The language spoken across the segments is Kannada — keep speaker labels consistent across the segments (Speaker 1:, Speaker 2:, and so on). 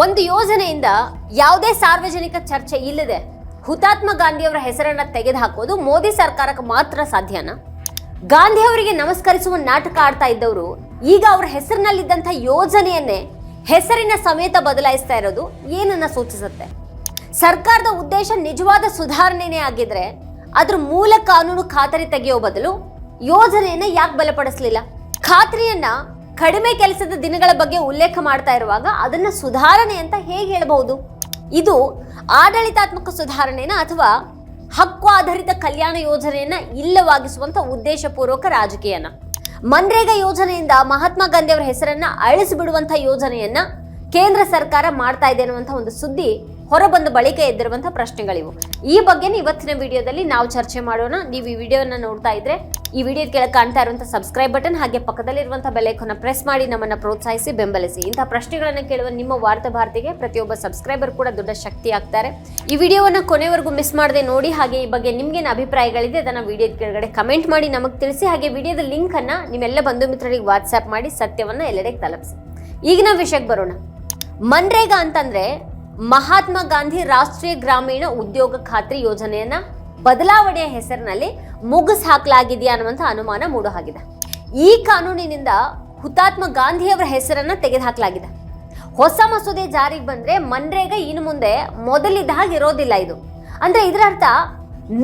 Speaker 1: ಒಂದು ಯೋಜನೆಯಿಂದ ಯಾವುದೇ ಸಾರ್ವಜನಿಕ ಚರ್ಚೆ ಇಲ್ಲದೆ ಹುತಾತ್ಮ ಗಾಂಧಿಯವರ ಹೆಸರನ್ನ ತೆಗೆದುಹಾಕೋದು ಮೋದಿ ಸರ್ಕಾರಕ್ಕೆ ಮಾತ್ರ ಸಾಧ್ಯನ ಗಾಂಧಿಯವರಿಗೆ ನಮಸ್ಕರಿಸುವ ನಾಟಕ ಆಡ್ತಾ ಇದ್ದವರು ಈಗ ಅವರ ಹೆಸರಿನಲ್ಲಿದ್ದಂಥ ಯೋಜನೆಯನ್ನೇ ಹೆಸರಿನ ಸಮೇತ ಬದಲಾಯಿಸ್ತಾ ಇರೋದು ಏನನ್ನ ಸೂಚಿಸುತ್ತೆ ಸರ್ಕಾರದ ಉದ್ದೇಶ ನಿಜವಾದ ಸುಧಾರಣೆನೇ ಆಗಿದ್ರೆ ಅದ್ರ ಮೂಲ ಕಾನೂನು ಖಾತರಿ ತೆಗೆಯೋ ಬದಲು ಯೋಜನೆಯನ್ನ ಯಾಕೆ ಬಲಪಡಿಸಲಿಲ್ಲ ಖಾತ್ರಿಯನ್ನ ಕಡಿಮೆ ಕೆಲಸದ ದಿನಗಳ ಬಗ್ಗೆ ಉಲ್ಲೇಖ ಮಾಡ್ತಾ ಇರುವಾಗ ಅದನ್ನ ಸುಧಾರಣೆ ಅಂತ ಹೇಗೆ ಹೇಳಬಹುದು ಇದು ಆಡಳಿತಾತ್ಮಕ ಸುಧಾರಣೆನ ಅಥವಾ ಹಕ್ಕು ಆಧಾರಿತ ಕಲ್ಯಾಣ ಯೋಜನೆಯನ್ನ ಇಲ್ಲವಾಗಿಸುವಂತ ಉದ್ದೇಶಪೂರ್ವಕ ರಾಜಕೀಯನ ಮನ್ರೇಗಾ ಯೋಜನೆಯಿಂದ ಮಹಾತ್ಮ ಗಾಂಧಿಯವರ ಹೆಸರನ್ನ ಅಳಿಸಿಬಿಡುವಂತ ಯೋಜನೆಯನ್ನ ಕೇಂದ್ರ ಸರ್ಕಾರ ಮಾಡ್ತಾ ಇದೆ ಅನ್ನುವಂಥ ಒಂದು ಸುದ್ದಿ ಹೊರಬಂದ ಬಳಿಕ ಎದ್ದಿರುವಂತಹ ಪ್ರಶ್ನೆಗಳಿವು ಈ ಬಗ್ಗೆನೇ ಇವತ್ತಿನ ವಿಡಿಯೋದಲ್ಲಿ ನಾವು ಚರ್ಚೆ ಮಾಡೋಣ ನೀವು ಈ ವಿಡಿಯೋನ ನೋಡ್ತಾ ಇದ್ರೆ ಈ ವಿಡಿಯೋದ ಕೆಳಗೆ ಕಾಣ್ತಾ ಇರುವಂತಹ ಸಬ್ಸ್ಕ್ರೈಬ್ ಬಟನ್ ಹಾಗೆ ಪಕ್ಕದಲ್ಲಿರುವಂತಹ ಬೆಲೈಕನ್ನ ಪ್ರೆಸ್ ಮಾಡಿ ನಮ್ಮನ್ನ ಪ್ರೋತ್ಸಾಹಿಸಿ ಬೆಂಬಲಿಸಿ ಇಂತಹ ಪ್ರಶ್ನೆಗಳನ್ನು ಕೇಳುವ ನಿಮ್ಮ ವಾರ್ತಾ ಭಾರತಿಗೆ ಪ್ರತಿಯೊಬ್ಬ ಸಬ್ಸ್ಕ್ರೈಬರ್ ಕೂಡ ದೊಡ್ಡ ಶಕ್ತಿ ಆಗ್ತಾರೆ ಈ ವಿಡಿಯೋವನ್ನು ಕೊನೆವರೆಗೂ ಮಿಸ್ ಮಾಡದೆ ನೋಡಿ ಹಾಗೆ ಈ ಬಗ್ಗೆ ನಿಮ್ಗೇನು ಅಭಿಪ್ರಾಯಗಳಿದೆ ಅದನ್ನ ವಿಡಿಯೋದ ಕೆಳಗಡೆ ಕಮೆಂಟ್ ಮಾಡಿ ನಮಗೆ ತಿಳಿಸಿ ಹಾಗೆ ವಿಡಿಯೋದ ಲಿಂಕ್ ಅನ್ನ ನಿಮ್ಮೆಲ್ಲ ಬಂಧು ಮಿತ್ರರಿಗೆ ವಾಟ್ಸ್ಆ್ಯಪ್ ಮಾಡಿ ಸತ್ಯವನ್ನ ಎಲ್ಲೆಡೆ ತಲುಪಿಸಿ ಈಗಿನ ವಿಷಯಕ್ಕೆ ಬರೋಣ ಮನ್ರೇಗಾ ಅಂತಂದ್ರೆ ಮಹಾತ್ಮ ಗಾಂಧಿ ರಾಷ್ಟ್ರೀಯ ಗ್ರಾಮೀಣ ಉದ್ಯೋಗ ಖಾತ್ರಿ ಯೋಜನೆಯನ್ನ ಬದಲಾವಣೆಯ ಹೆಸರಿನಲ್ಲಿ ಮುಗಿಸ್ ಹಾಕಲಾಗಿದೆಯಾ ಅನ್ನುವಂಥ ಅನುಮಾನ ಮೂಡಹಾಗಿದೆ ಈ ಕಾನೂನಿನಿಂದ ಹುತಾತ್ಮ ಗಾಂಧಿಯವರ ಹೆಸರನ್ನ ತೆಗೆದುಹಾಕಲಾಗಿದೆ ಹೊಸ ಮಸೂದೆ ಜಾರಿಗೆ ಬಂದ್ರೆ ಮನ್ರೇಗ ಇನ್ನು ಮುಂದೆ ಮೊದಲಿದ್ದ ಹಾಗೆ ಇರೋದಿಲ್ಲ ಇದು ಅಂದ್ರೆ ಇದರ ಅರ್ಥ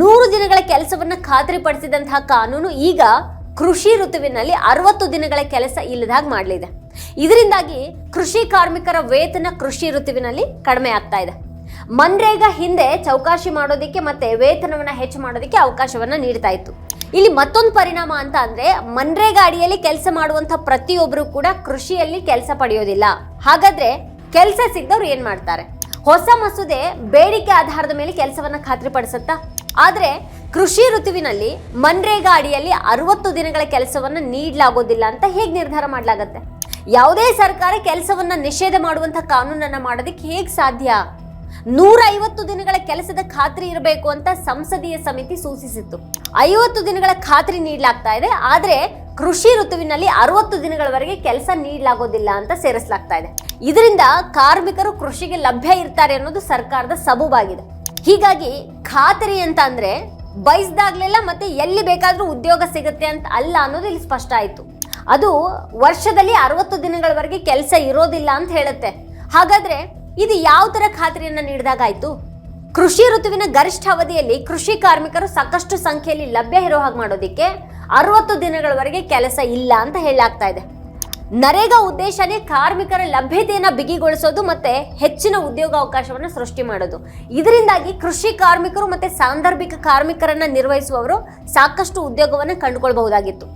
Speaker 1: ನೂರು ದಿನಗಳ ಕೆಲಸವನ್ನ ಖಾತ್ರಿಪಡಿಸಿದಂತಹ ಕಾನೂನು ಈಗ ಕೃಷಿ ಋತುವಿನಲ್ಲಿ ಅರವತ್ತು ದಿನಗಳ ಕೆಲಸ ಇಲ್ಲದಾಗ ಮಾಡಲಿದೆ ಇದರಿಂದಾಗಿ ಕೃಷಿ ಕಾರ್ಮಿಕರ ವೇತನ ಕೃಷಿ ಋತುವಿನಲ್ಲಿ ಕಡಿಮೆ ಆಗ್ತಾ ಇದೆ ಮನ್ರೇಗಾ ಹಿಂದೆ ಚೌಕಾಶಿ ಮಾಡೋದಕ್ಕೆ ಮತ್ತೆ ವೇತನವನ್ನು ಹೆಚ್ಚು ಮಾಡೋದಕ್ಕೆ ಅವಕಾಶವನ್ನ ನೀಡ್ತಾ ಇತ್ತು ಇಲ್ಲಿ ಮತ್ತೊಂದು ಪರಿಣಾಮ ಅಂತ ಅಂದ್ರೆ ಮನ್ರೇಗಾ ಅಡಿಯಲ್ಲಿ ಕೆಲಸ ಮಾಡುವಂತ ಪ್ರತಿಯೊಬ್ಬರು ಕೂಡ ಕೃಷಿಯಲ್ಲಿ ಕೆಲಸ ಪಡೆಯೋದಿಲ್ಲ ಹಾಗಾದ್ರೆ ಕೆಲಸ ಸಿಗ್ದವ್ರು ಏನ್ ಮಾಡ್ತಾರೆ ಹೊಸ ಮಸೂದೆ ಬೇಡಿಕೆ ಆಧಾರದ ಮೇಲೆ ಕೆಲಸವನ್ನ ಖಾತ್ರಿಪಡಿಸುತ್ತಾ ಆದರೆ ಕೃಷಿ ಋತುವಿನಲ್ಲಿ ಮನ್ರೇಗಾ ಅಡಿಯಲ್ಲಿ ಅರವತ್ತು ದಿನಗಳ ಕೆಲಸವನ್ನ ನೀಡಲಾಗೋದಿಲ್ಲ ಅಂತ ಹೇಗೆ ನಿರ್ಧಾರ ಮಾಡಲಾಗತ್ತೆ ಯಾವುದೇ ಸರ್ಕಾರ ಕೆಲಸವನ್ನ ನಿಷೇಧ ಮಾಡುವಂತಹ ಕಾನೂನನ್ನ ಮಾಡೋದಕ್ಕೆ ಹೇಗೆ ಸಾಧ್ಯ ಐವತ್ತು ದಿನಗಳ ಕೆಲಸದ ಖಾತ್ರಿ ಇರಬೇಕು ಅಂತ ಸಂಸದೀಯ ಸಮಿತಿ ಸೂಚಿಸಿತ್ತು ಐವತ್ತು ದಿನಗಳ ಖಾತ್ರಿ ನೀಡಲಾಗ್ತಾ ಇದೆ ಆದರೆ ಕೃಷಿ ಋತುವಿನಲ್ಲಿ ಅರವತ್ತು ದಿನಗಳವರೆಗೆ ಕೆಲಸ ನೀಡಲಾಗೋದಿಲ್ಲ ಅಂತ ಸೇರಿಸಲಾಗ್ತಾ ಇದೆ ಇದರಿಂದ ಕಾರ್ಮಿಕರು ಕೃಷಿಗೆ ಲಭ್ಯ ಇರ್ತಾರೆ ಅನ್ನೋದು ಸರ್ಕಾರದ ಸಬೂಬಾಗಿದೆ ಹೀಗಾಗಿ ಖಾತರಿ ಅಂತ ಅಂದ್ರೆ ಬಯಸ್ದಾಗ್ಲಿಲ್ಲ ಮತ್ತೆ ಎಲ್ಲಿ ಬೇಕಾದ್ರೂ ಉದ್ಯೋಗ ಸಿಗುತ್ತೆ ಅಂತ ಅಲ್ಲ ಅನ್ನೋದು ಇಲ್ಲಿ ಸ್ಪಷ್ಟ ಆಯ್ತು ಅದು ವರ್ಷದಲ್ಲಿ ಅರವತ್ತು ದಿನಗಳವರೆಗೆ ಕೆಲಸ ಇರೋದಿಲ್ಲ ಅಂತ ಹೇಳುತ್ತೆ ಹಾಗಾದ್ರೆ ಇದು ಯಾವ ಥರ ಖಾತ್ರಿಯನ್ನು ನೀಡಿದಾಗಾಯ್ತು ಕೃಷಿ ಋತುವಿನ ಗರಿಷ್ಠ ಅವಧಿಯಲ್ಲಿ ಕೃಷಿ ಕಾರ್ಮಿಕರು ಸಾಕಷ್ಟು ಸಂಖ್ಯೆಯಲ್ಲಿ ಲಭ್ಯ ಇರೋ ಹಾಗೆ ಮಾಡೋದಿಕ್ಕೆ ಅರವತ್ತು ದಿನಗಳವರೆಗೆ ಕೆಲಸ ಇಲ್ಲ ಅಂತ ಹೇಳಲಾಗ್ತಾ ಇದೆ ನರೇಗಾ ಉದ್ದೇಶನೇ ಕಾರ್ಮಿಕರ ಲಭ್ಯತೆಯನ್ನು ಬಿಗಿಗೊಳಿಸೋದು ಮತ್ತೆ ಹೆಚ್ಚಿನ ಉದ್ಯೋಗಾವಕಾಶವನ್ನು ಸೃಷ್ಟಿ ಮಾಡೋದು ಇದರಿಂದಾಗಿ ಕೃಷಿ ಕಾರ್ಮಿಕರು ಮತ್ತೆ ಸಾಂದರ್ಭಿಕ ಕಾರ್ಮಿಕರನ್ನ ನಿರ್ವಹಿಸುವವರು ಸಾಕಷ್ಟು ಉದ್ಯೋಗವನ್ನು ಕಂಡುಕೊಳ್ಬಹುದಾಗಿತ್ತು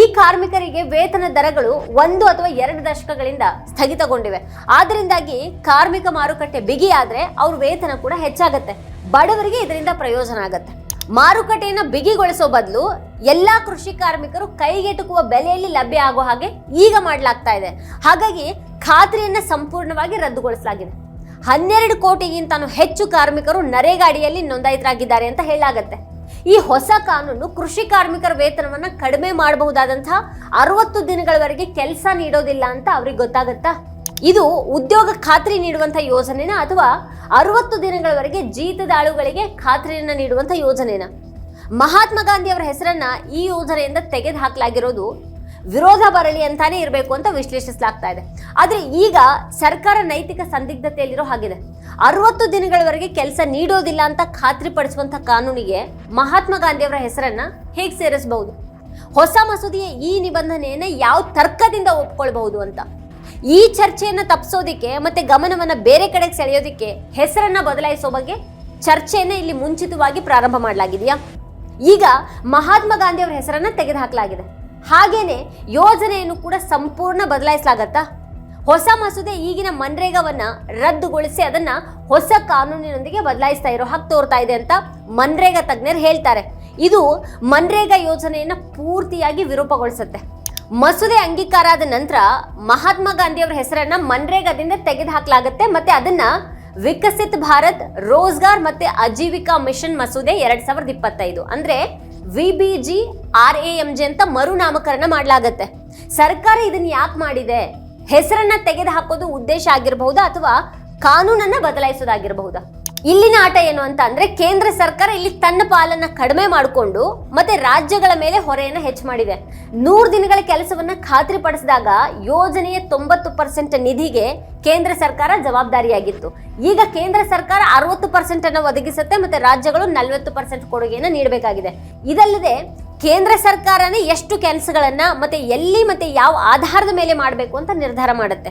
Speaker 1: ಈ ಕಾರ್ಮಿಕರಿಗೆ ವೇತನ ದರಗಳು ಒಂದು ಅಥವಾ ಎರಡು ದಶಕಗಳಿಂದ ಸ್ಥಗಿತಗೊಂಡಿವೆ ಆದ್ರಿಂದಾಗಿ ಕಾರ್ಮಿಕ ಮಾರುಕಟ್ಟೆ ಬಿಗಿಯಾದ್ರೆ ಅವ್ರ ವೇತನ ಕೂಡ ಹೆಚ್ಚಾಗತ್ತೆ ಬಡವರಿಗೆ ಇದರಿಂದ ಪ್ರಯೋಜನ ಆಗತ್ತೆ ಮಾರುಕಟ್ಟೆಯನ್ನು ಬಿಗಿಗೊಳಿಸೋ ಬದಲು ಎಲ್ಲ ಕೃಷಿ ಕಾರ್ಮಿಕರು ಕೈಗೆಟುಕುವ ಬೆಲೆಯಲ್ಲಿ ಲಭ್ಯ ಆಗೋ ಹಾಗೆ ಈಗ ಮಾಡಲಾಗ್ತಾ ಇದೆ ಹಾಗಾಗಿ ಖಾತ್ರಿಯನ್ನು ಸಂಪೂರ್ಣವಾಗಿ ರದ್ದುಗೊಳಿಸಲಾಗಿದೆ ಹನ್ನೆರಡು ಕೋಟಿಗಿಂತ ಹೆಚ್ಚು ಕಾರ್ಮಿಕರು ನರೇಗಾಡಿಯಲ್ಲಿ ನೋಂದಾಯಿತರಾಗಿದ್ದಾರೆ ಅಂತ ಹೇಳಲಾಗತ್ತೆ ಈ ಹೊಸ ಕಾನೂನು ಕೃಷಿ ಕಾರ್ಮಿಕರ ವೇತನವನ್ನು ಕಡಿಮೆ ಮಾಡಬಹುದಾದಂತಹ ಅರವತ್ತು ದಿನಗಳವರೆಗೆ ಕೆಲಸ ನೀಡೋದಿಲ್ಲ ಅಂತ ಅವ್ರಿಗೆ ಗೊತ್ತಾಗತ್ತಾ ಇದು ಉದ್ಯೋಗ ಖಾತ್ರಿ ನೀಡುವಂಥ ಯೋಜನೆನ ಅಥವಾ ಅರವತ್ತು ದಿನಗಳವರೆಗೆ ಜೀತದಾಳುಗಳಿಗೆ ಖಾತ್ರಿಯನ್ನು ನೀಡುವಂಥ ಯೋಜನೆನ ಮಹಾತ್ಮ ಗಾಂಧಿ ಅವರ ಹೆಸರನ್ನ ಈ ಯೋಜನೆಯಿಂದ ತೆಗೆದು ಹಾಕಲಾಗಿರೋದು ವಿರೋಧ ಬರಲಿ ಅಂತಾನೆ ಇರಬೇಕು ಅಂತ ವಿಶ್ಲೇಷಿಸಲಾಗ್ತಾ ಇದೆ ಆದರೆ ಈಗ ಸರ್ಕಾರ ನೈತಿಕ ಸಂದಿಗ್ಧತೆಯಲ್ಲಿರೋ ಹಾಗಿದೆ ಅರವತ್ತು ದಿನಗಳವರೆಗೆ ಕೆಲಸ ನೀಡೋದಿಲ್ಲ ಅಂತ ಖಾತ್ರಿಪಡಿಸುವಂಥ ಕಾನೂನಿಗೆ ಮಹಾತ್ಮ ಗಾಂಧಿಯವರ ಹೆಸರನ್ನ ಹೇಗೆ ಸೇರಿಸಬಹುದು ಹೊಸ ಮಸೂದೆಯ ಈ ನಿಬಂಧನೆಯನ್ನ ಯಾವ ತರ್ಕದಿಂದ ಒಪ್ಕೊಳ್ಬಹುದು ಅಂತ ಈ ಚರ್ಚೆಯನ್ನು ತಪ್ಪಿಸೋದಕ್ಕೆ ಮತ್ತೆ ಗಮನವನ್ನು ಬೇರೆ ಕಡೆಗೆ ಸೆಳೆಯೋದಕ್ಕೆ ಹೆಸರನ್ನ ಬದಲಾಯಿಸೋ ಬಗ್ಗೆ ಚರ್ಚೆಯನ್ನು ಇಲ್ಲಿ ಮುಂಚಿತವಾಗಿ ಪ್ರಾರಂಭ ಮಾಡಲಾಗಿದೆಯಾ ಈಗ ಮಹಾತ್ಮ ಅವರ ಹೆಸರನ್ನ ತೆಗೆದುಹಾಕಲಾಗಿದೆ ಹಾಗೇನೆ ಯೋಜನೆಯನ್ನು ಕೂಡ ಸಂಪೂರ್ಣ ಬದಲಾಯಿಸಲಾಗತ್ತಾ ಹೊಸ ಮಸೂದೆ ಈಗಿನ ಮನ್ರೇಗಾವನ್ನ ರದ್ದುಗೊಳಿಸಿ ಅದನ್ನ ಹೊಸ ಕಾನೂನಿನೊಂದಿಗೆ ಬದಲಾಯಿಸ್ತಾ ಇರೋ ಹಕ್ಕು ತೋರ್ತಾ ಇದೆ ಅಂತ ಮನ್ರೇಗಾ ತಜ್ಞರು ಹೇಳ್ತಾರೆ ಇದು ಮನ್ರೇಗಾ ಯೋಜನೆಯನ್ನ ಪೂರ್ತಿಯಾಗಿ ವಿರೂಪಗೊಳಿಸುತ್ತೆ ಮಸೂದೆ ಅಂಗೀಕಾರ ಆದ ನಂತರ ಮಹಾತ್ಮ ಗಾಂಧಿಯವರ ಹೆಸರನ್ನ ಮನ್ರೇಗಾದಿಂದ ತೆಗೆದು ಹಾಕಲಾಗುತ್ತೆ ಮತ್ತೆ ಅದನ್ನ ವಿಕಸಿತ್ ಭಾರತ್ ರೋಜ್ಗಾರ್ ಮತ್ತೆ ಅಜೀವಿಕಾ ಮಿಷನ್ ಮಸೂದೆ ಎರಡ್ ಸಾವಿರದ ಇಪ್ಪತ್ತೈದು ಅಂದ್ರೆ V B G R A M G ಅಂತ ಮರುನಾಮಕರಣ ಮಾಡಲಾಗತ್ತೆ ಸರ್ಕಾರ ಇದನ್ನ ಯಾಕೆ ಮಾಡಿದೆ ಹೆಸರನ್ನ ತೆಗೆದು ಹಾಕೋದು ಉದ್ದೇಶ ಆಗಿರಬಹುದಾ ಅಥವಾ ಕಾನೂನನ್ನ ಬದಲಾಯಿಸೋದಾಗಿರಬಹುದಾ ಇಲ್ಲಿನ ಆಟ ಏನು ಅಂತ ಅಂದ್ರೆ ಕೇಂದ್ರ ಸರ್ಕಾರ ಇಲ್ಲಿ ತನ್ನ ಪಾಲನ್ನ ಕಡಿಮೆ ಮಾಡಿಕೊಂಡು ಮತ್ತೆ ರಾಜ್ಯಗಳ ಮೇಲೆ ಹೊರೆಯನ್ನು ಹೆಚ್ಚು ಮಾಡಿದೆ ನೂರು ದಿನಗಳ ಕೆಲಸವನ್ನ ಖಾತ್ರಿಪಡಿಸಿದಾಗ ಯೋಜನೆಯ ತೊಂಬತ್ತು ಪರ್ಸೆಂಟ್ ನಿಧಿಗೆ ಕೇಂದ್ರ ಸರ್ಕಾರ ಜವಾಬ್ದಾರಿಯಾಗಿತ್ತು ಈಗ ಕೇಂದ್ರ ಸರ್ಕಾರ ಅರವತ್ತು ಪರ್ಸೆಂಟ್ ಅನ್ನು ಒದಗಿಸುತ್ತೆ ಮತ್ತೆ ರಾಜ್ಯಗಳು ನಲವತ್ತು ಪರ್ಸೆಂಟ್ ಕೊಡುಗೆಯನ್ನು ನೀಡಬೇಕಾಗಿದೆ ಇದಲ್ಲದೆ ಕೇಂದ್ರ ಸರ್ಕಾರನೇ ಎಷ್ಟು ಕೆಲಸಗಳನ್ನು ಮತ್ತೆ ಎಲ್ಲಿ ಮತ್ತೆ ಯಾವ ಆಧಾರದ ಮೇಲೆ ಮಾಡಬೇಕು ಅಂತ ನಿರ್ಧಾರ ಮಾಡುತ್ತೆ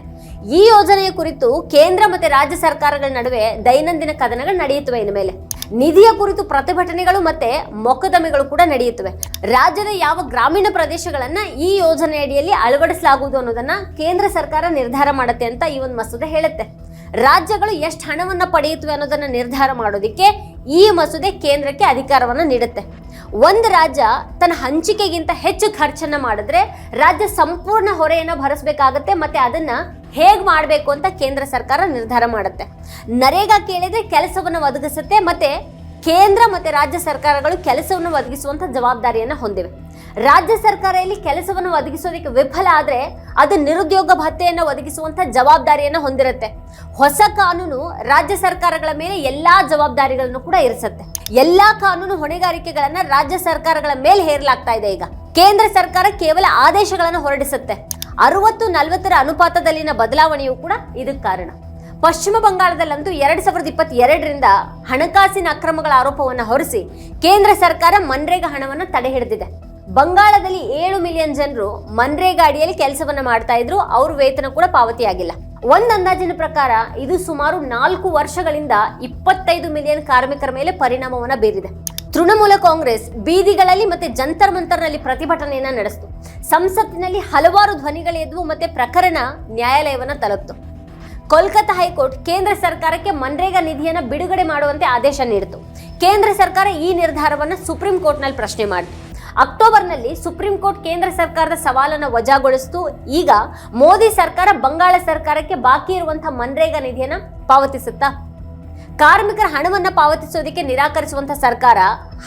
Speaker 1: ಈ ಯೋಜನೆಯ ಕುರಿತು ಕೇಂದ್ರ ಮತ್ತೆ ರಾಜ್ಯ ಸರ್ಕಾರಗಳ ನಡುವೆ ದೈನಂದಿನ ಕದನಗಳು ನಡೆಯುತ್ತವೆ ಇನ್ನು ಮೇಲೆ ನಿಧಿಯ ಕುರಿತು ಪ್ರತಿಭಟನೆಗಳು ಮತ್ತೆ ಮೊಕದ್ದಮೆಗಳು ಕೂಡ ನಡೆಯುತ್ತವೆ ರಾಜ್ಯದ ಯಾವ ಗ್ರಾಮೀಣ ಪ್ರದೇಶಗಳನ್ನ ಈ ಯೋಜನೆಯಡಿಯಲ್ಲಿ ಅಳವಡಿಸಲಾಗುವುದು ಅನ್ನೋದನ್ನ ಕೇಂದ್ರ ಸರ್ಕಾರ ನಿರ್ಧಾರ ಮಾಡುತ್ತೆ ಅಂತ ಈ ಒಂದು ಮಸೂದೆ ಹೇಳುತ್ತೆ ರಾಜ್ಯಗಳು ಎಷ್ಟು ಹಣವನ್ನ ಪಡೆಯುತ್ತವೆ ಅನ್ನೋದನ್ನ ನಿರ್ಧಾರ ಮಾಡೋದಿಕ್ಕೆ ಈ ಮಸೂದೆ ಕೇಂದ್ರಕ್ಕೆ ಅಧಿಕಾರವನ್ನು ನೀಡುತ್ತೆ ಒಂದು ರಾಜ್ಯ ತನ್ನ ಹಂಚಿಕೆಗಿಂತ ಹೆಚ್ಚು ಖರ್ಚನ್ನ ಮಾಡಿದ್ರೆ ರಾಜ್ಯ ಸಂಪೂರ್ಣ ಹೊರೆಯನ್ನು ಭರಿಸಬೇಕಾಗತ್ತೆ ಮತ್ತೆ ಅದನ್ನ ಹೇಗೆ ಮಾಡಬೇಕು ಅಂತ ಕೇಂದ್ರ ಸರ್ಕಾರ ನಿರ್ಧಾರ ಮಾಡುತ್ತೆ ನರೇಗಾ ಕೇಳಿದ್ರೆ ಕೆಲಸವನ್ನು ಒದಗಿಸುತ್ತೆ ಮತ್ತೆ ಕೇಂದ್ರ ಮತ್ತೆ ರಾಜ್ಯ ಸರ್ಕಾರಗಳು ಕೆಲಸವನ್ನು ಒದಗಿಸುವಂಥ ಜವಾಬ್ದಾರಿಯನ್ನು ಹೊಂದಿವೆ ರಾಜ್ಯ ಸರ್ಕಾರ ಇಲ್ಲಿ ಕೆಲಸವನ್ನು ಒದಗಿಸೋದಕ್ಕೆ ವಿಫಲ ಆದರೆ ಅದು ನಿರುದ್ಯೋಗ ಭತ್ಯೆಯನ್ನು ಒದಗಿಸುವಂಥ ಜವಾಬ್ದಾರಿಯನ್ನು ಹೊಂದಿರುತ್ತೆ ಹೊಸ ಕಾನೂನು ರಾಜ್ಯ ಸರ್ಕಾರಗಳ ಮೇಲೆ ಎಲ್ಲಾ ಜವಾಬ್ದಾರಿಗಳನ್ನು ಕೂಡ ಇರಿಸುತ್ತೆ ಎಲ್ಲ ಕಾನೂನು ಹೊಣೆಗಾರಿಕೆಗಳನ್ನ ರಾಜ್ಯ ಸರ್ಕಾರಗಳ ಮೇಲೆ ಹೇರಲಾಗ್ತಾ ಇದೆ ಈಗ ಕೇಂದ್ರ ಸರ್ಕಾರ ಕೇವಲ ಆದೇಶಗಳನ್ನು ಹೊರಡಿಸುತ್ತೆ ಅರವತ್ತು ನಲವತ್ತರ ಅನುಪಾತದಲ್ಲಿನ ಬದಲಾವಣೆಯೂ ಕೂಡ ಇದಕ್ಕೆ ಕಾರಣ ಪಶ್ಚಿಮ ಬಂಗಾಳದಲ್ಲಂತೂ ಎರಡ್ ಸಾವಿರದ ಇಪ್ಪತ್ತೆರಡರಿಂದ ಹಣಕಾಸಿನ ಅಕ್ರಮಗಳ ಆರೋಪವನ್ನು ಹೊರಿಸಿ ಕೇಂದ್ರ ಸರ್ಕಾರ ಮನ್ರೇಗಾ ಹಣವನ್ನು ತಡೆ ಹಿಡಿದಿದೆ ಬಂಗಾಳದಲ್ಲಿ ಏಳು ಮಿಲಿಯನ್ ಜನರು ಮನ್ರೇಗಾ ಅಡಿಯಲ್ಲಿ ಕೆಲಸವನ್ನು ಮಾಡ್ತಾ ಇದ್ರು ಅವ್ರ ವೇತನ ಕೂಡ ಪಾವತಿಯಾಗಿಲ್ಲ ಒಂದು ಅಂದಾಜಿನ ಪ್ರಕಾರ ಇದು ಸುಮಾರು ನಾಲ್ಕು ವರ್ಷಗಳಿಂದ ಇಪ್ಪತ್ತೈದು ಮಿಲಿಯನ್ ಕಾರ್ಮಿಕರ ಮೇಲೆ ಪರಿಣಾಮವನ್ನು ಬೀರಿದೆ ತೃಣಮೂಲ ಕಾಂಗ್ರೆಸ್ ಬೀದಿಗಳಲ್ಲಿ ಮತ್ತೆ ಜಂತರ್ ಮಂತರ್ನಲ್ಲಿ ಪ್ರತಿಭಟನೆಯನ್ನ ನಡೆಸ್ತು ಸಂಸತ್ತಿನಲ್ಲಿ ಹಲವಾರು ಧ್ವನಿಗಳು ಎದ್ವು ಮತ್ತೆ ಪ್ರಕರಣ ನ್ಯಾಯಾಲಯವನ್ನು ತಲುಪ್ತು ಕೋಲ್ಕತ್ತಾ ಹೈಕೋರ್ಟ್ ಕೇಂದ್ರ ಸರ್ಕಾರಕ್ಕೆ ಮನ್ರೇಗಾ ನಿಧಿಯನ್ನ ಬಿಡುಗಡೆ ಮಾಡುವಂತೆ ಆದೇಶ ನೀಡಿತು ಕೇಂದ್ರ ಸರ್ಕಾರ ಈ ನಿರ್ಧಾರವನ್ನು ಸುಪ್ರೀಂ ಕೋರ್ಟ್ನಲ್ಲಿ ಪ್ರಶ್ನೆ ಮಾಡಿತು ಅಕ್ಟೋಬರ್ನಲ್ಲಿ ಸುಪ್ರೀಂ ಕೋರ್ಟ್ ಕೇಂದ್ರ ಸರ್ಕಾರದ ಸವಾಲನ್ನು ವಜಾಗೊಳಿಸಿತು ಈಗ ಮೋದಿ ಸರ್ಕಾರ ಬಂಗಾಳ ಸರ್ಕಾರಕ್ಕೆ ಬಾಕಿ ಇರುವಂತಹ ಮನ್ರೇಗಾ ನಿಧಿಯನ್ನ ಪಾವತಿಸುತ್ತಾ ಕಾರ್ಮಿಕರ ಹಣವನ್ನ ಪಾವತಿಸೋದಕ್ಕೆ ನಿರಾಕರಿಸುವಂತಹ ಸರ್ಕಾರ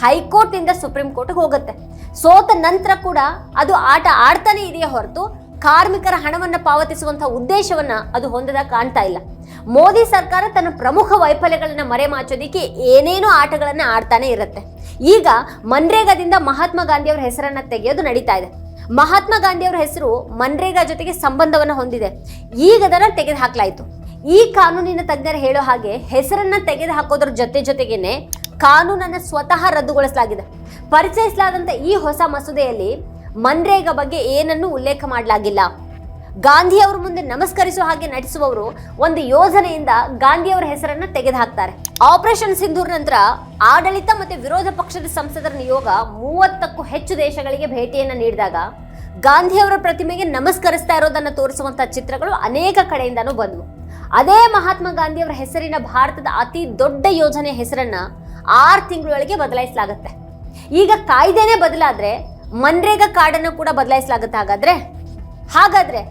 Speaker 1: ಹೈಕೋರ್ಟ್ ನಿಂದ ಸುಪ್ರೀಂ ಕೋರ್ಟ್ಗೆ ಹೋಗುತ್ತೆ ಸೋತ ನಂತರ ಕೂಡ ಅದು ಆಟ ಆಡ್ತಾನೆ ಇದೆಯೇ ಹೊರತು ಕಾರ್ಮಿಕರ ಹಣವನ್ನು ಪಾವತಿಸುವಂತಹ ಉದ್ದೇಶವನ್ನ ಅದು ಹೊಂದದ ಕಾಣ್ತಾ ಇಲ್ಲ ಮೋದಿ ಸರ್ಕಾರ ತನ್ನ ಪ್ರಮುಖ ವೈಫಲ್ಯಗಳನ್ನ ಮರೆಮಾಚೋದಿಕ್ಕೆ ಏನೇನೋ ಆಟಗಳನ್ನ ಆಡ್ತಾನೆ ಇರುತ್ತೆ ಈಗ ಮನ್ರೇಗಾದಿಂದ ಮಹಾತ್ಮ ಗಾಂಧಿಯವರ ಹೆಸರನ್ನ ತೆಗೆಯೋದು ನಡೀತಾ ಇದೆ ಮಹಾತ್ಮ ಗಾಂಧಿಯವರ ಹೆಸರು ಮನ್ರೇಗಾ ಜೊತೆಗೆ ಸಂಬಂಧವನ್ನು ಹೊಂದಿದೆ ಈಗ ತೆಗೆದು ಹಾಕಲಾಯಿತು ಈ ಕಾನೂನಿನ ತಜ್ಞರು ಹೇಳೋ ಹಾಗೆ ಹೆಸರನ್ನ ಹಾಕೋದ್ರ ಜೊತೆ ಜೊತೆಗೇನೆ ಕಾನೂನನ್ನು ಸ್ವತಃ ರದ್ದುಗೊಳಿಸಲಾಗಿದೆ ಪರಿಚಯಿಸಲಾದಂಥ ಈ ಹೊಸ ಮಸೂದೆಯಲ್ಲಿ ಮನ್ರೇಗಾ ಬಗ್ಗೆ ಏನನ್ನೂ ಉಲ್ಲೇಖ ಮಾಡಲಾಗಿಲ್ಲ ಗಾಂಧಿ ಅವರ ಮುಂದೆ ನಮಸ್ಕರಿಸುವ ಹಾಗೆ ನಟಿಸುವವರು ಒಂದು ಯೋಜನೆಯಿಂದ ಗಾಂಧಿ ಅವರ ಹೆಸರನ್ನು ತೆಗೆದುಹಾಕ್ತಾರೆ ಆಪರೇಷನ್ ಸಿಂಧೂರ್ ನಂತರ ಆಡಳಿತ ಮತ್ತು ವಿರೋಧ ಪಕ್ಷದ ಸಂಸದರ ನಿಯೋಗ ಮೂವತ್ತಕ್ಕೂ ಹೆಚ್ಚು ದೇಶಗಳಿಗೆ ಭೇಟಿಯನ್ನು ನೀಡಿದಾಗ ಗಾಂಧಿ ಅವರ ಪ್ರತಿಮೆಗೆ ನಮಸ್ಕರಿಸ್ತಾ ಇರೋದನ್ನು ತೋರಿಸುವಂತಹ ಚಿತ್ರಗಳು ಅನೇಕ ಕಡೆಯಿಂದನೂ ಬಂದವು ಅದೇ ಮಹಾತ್ಮ ಗಾಂಧಿ ಅವರ ಹೆಸರಿನ ಭಾರತದ ಅತಿ ದೊಡ್ಡ ಯೋಜನೆ ಹೆಸರನ್ನ ಆರು ತಿಂಗಳೊಳಗೆ ಬದಲಾಯಿಸಲಾಗುತ್ತೆ ಈಗ ಕಾಯ್ದೆನೇ ಬದಲಾದ್ರೆ ಮನ್ರೇಗಾ ಕಾರ್ಡನ್ನು ಕೂಡ ಬದಲಾಯಿಸಲಾಗುತ್ತೆ ಹಾಗಾದ್ರೆ ಹಾಗಾದ್ರೆ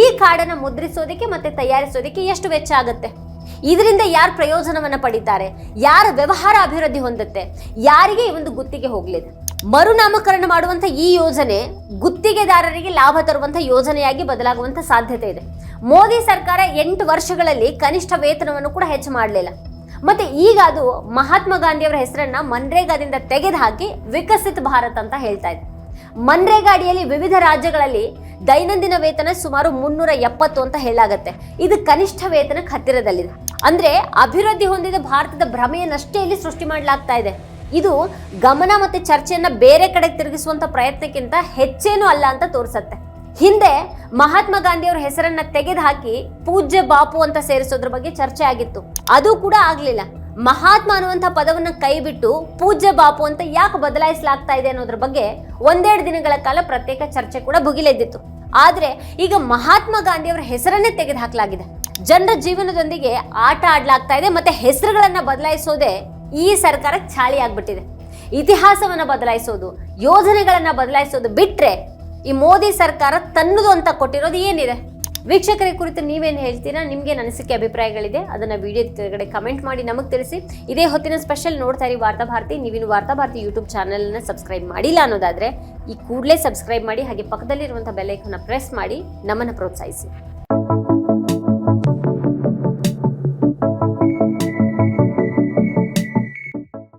Speaker 1: ಈ ಕಾರ್ಡನ್ನು ಮುದ್ರಿಸೋದಕ್ಕೆ ಮತ್ತೆ ತಯಾರಿಸೋದಕ್ಕೆ ಎಷ್ಟು ವೆಚ್ಚ ಆಗುತ್ತೆ ಇದರಿಂದ ಯಾರು ಪ್ರಯೋಜನವನ್ನು ಪಡಿತಾರೆ ಯಾರ ವ್ಯವಹಾರ ಅಭಿವೃದ್ಧಿ ಹೊಂದುತ್ತೆ ಯಾರಿಗೆ ಈ ಒಂದು ಗುತ್ತಿಗೆ ಹೋಗಲಿದೆ ಮರುನಾಮಕರಣ ಮಾಡುವಂಥ ಈ ಯೋಜನೆ ಗುತ್ತಿಗೆದಾರರಿಗೆ ಲಾಭ ತರುವಂಥ ಯೋಜನೆಯಾಗಿ ಬದಲಾಗುವಂಥ ಸಾಧ್ಯತೆ ಇದೆ ಮೋದಿ ಸರ್ಕಾರ ಎಂಟು ವರ್ಷಗಳಲ್ಲಿ ಕನಿಷ್ಠ ವೇತನವನ್ನು ಕೂಡ ಹೆಚ್ಚು ಮಾಡಲಿಲ್ಲ ಮತ್ತೆ ಈಗ ಅದು ಮಹಾತ್ಮ ಗಾಂಧಿಯವರ ಹೆಸರನ್ನ ಮನ್ರೇಗಾದಿಂದ ತೆಗೆದುಹಾಕಿ ವಿಕಸಿತ ಭಾರತ್ ಅಂತ ಹೇಳ್ತಾ ಇದೆ ಅಡಿಯಲ್ಲಿ ವಿವಿಧ ರಾಜ್ಯಗಳಲ್ಲಿ ದೈನಂದಿನ ವೇತನ ಸುಮಾರು ಮುನ್ನೂರ ಎಪ್ಪತ್ತು ಅಂತ ಹೇಳಾಗತ್ತೆ ಇದು ಕನಿಷ್ಠ ವೇತನ ಹತ್ತಿರದಲ್ಲಿದೆ ಅಂದ್ರೆ ಅಭಿವೃದ್ಧಿ ಹೊಂದಿದ ಭಾರತದ ಭ್ರಮೆಯನ್ನಷ್ಟೇ ಇಲ್ಲಿ ಸೃಷ್ಟಿ ಮಾಡಲಾಗ್ತಾ ಇದೆ ಇದು ಗಮನ ಮತ್ತು ಚರ್ಚೆಯನ್ನ ಬೇರೆ ಕಡೆ ತಿರುಗಿಸುವಂತ ಪ್ರಯತ್ನಕ್ಕಿಂತ ಹೆಚ್ಚೇನು ಅಲ್ಲ ಅಂತ ತೋರಿಸುತ್ತೆ ಹಿಂದೆ ಮಹಾತ್ಮ ಗಾಂಧಿಯವರ ಹೆಸರನ್ನ ತೆಗೆದು ಹಾಕಿ ಪೂಜ್ಯ ಬಾಪು ಅಂತ ಸೇರಿಸೋದ್ರ ಬಗ್ಗೆ ಚರ್ಚೆ ಆಗಿತ್ತು ಅದು ಕೂಡ ಆಗ್ಲಿಲ್ಲ ಮಹಾತ್ಮ ಅನ್ನುವಂಥ ಪದವನ್ನು ಕೈಬಿಟ್ಟು ಪೂಜ್ಯ ಬಾಪು ಅಂತ ಯಾಕೆ ಬದಲಾಯಿಸಲಾಗ್ತಾ ಇದೆ ಅನ್ನೋದ್ರ ಬಗ್ಗೆ ಒಂದೆರಡು ದಿನಗಳ ಕಾಲ ಪ್ರತ್ಯೇಕ ಚರ್ಚೆ ಕೂಡ ಭುಗಿಲೆದ್ದಿತ್ತು ಆದರೆ ಈಗ ಮಹಾತ್ಮ ಗಾಂಧಿಯವರ ಹೆಸರನ್ನೇ ತೆಗೆದು ಹಾಕಲಾಗಿದೆ ಜನರ ಜೀವನದೊಂದಿಗೆ ಆಟ ಆಡಲಾಗ್ತಾ ಇದೆ ಮತ್ತೆ ಹೆಸರುಗಳನ್ನು ಬದಲಾಯಿಸೋದೇ ಈ ಸರ್ಕಾರ ಚಾಳಿ ಆಗ್ಬಿಟ್ಟಿದೆ ಇತಿಹಾಸವನ್ನು ಬದಲಾಯಿಸೋದು ಯೋಜನೆಗಳನ್ನು ಬದಲಾಯಿಸೋದು ಬಿಟ್ಟರೆ ಈ ಮೋದಿ ಸರ್ಕಾರ ತನ್ನದು ಅಂತ ಕೊಟ್ಟಿರೋದು ಏನಿದೆ ವೀಕ್ಷಕರ ಕುರಿತು ನೀವೇನು ಹೇಳ್ತೀರಾ ನಿಮಗೆ ಅನಿಸಿಕೆ ಅಭಿಪ್ರಾಯಗಳಿದೆ ಅದನ್ನು ವಿಡಿಯೋ ಕೆಳಗಡೆ ಕಮೆಂಟ್ ಮಾಡಿ ನಮಗೆ ತಿಳಿಸಿ ಇದೇ ಹೊತ್ತಿನ ಸ್ಪೆಷಲ್ ನೋಡ್ತಾ ಇರಿ ವಾರ್ತಾಭಾರತಿ ವಾರ್ತಾ ವಾರ್ತಾಭಾರತಿ ಯೂಟ್ಯೂಬ್ ಚಾನಲನ್ನು ಸಬ್ಸ್ಕ್ರೈಬ್ ಮಾಡಿಲ್ಲ ಅನ್ನೋದಾದರೆ ಈ ಕೂಡಲೇ ಸಬ್ಸ್ಕ್ರೈಬ್ ಮಾಡಿ ಹಾಗೆ ಪಕ್ಕದಲ್ಲಿರುವಂಥ ಬೆಲ್ಲೈಕನ್ನು ಪ್ರೆಸ್ ಮಾಡಿ ನಮ್ಮನ್ನು ಪ್ರೋತ್ಸಾಹಿಸಿ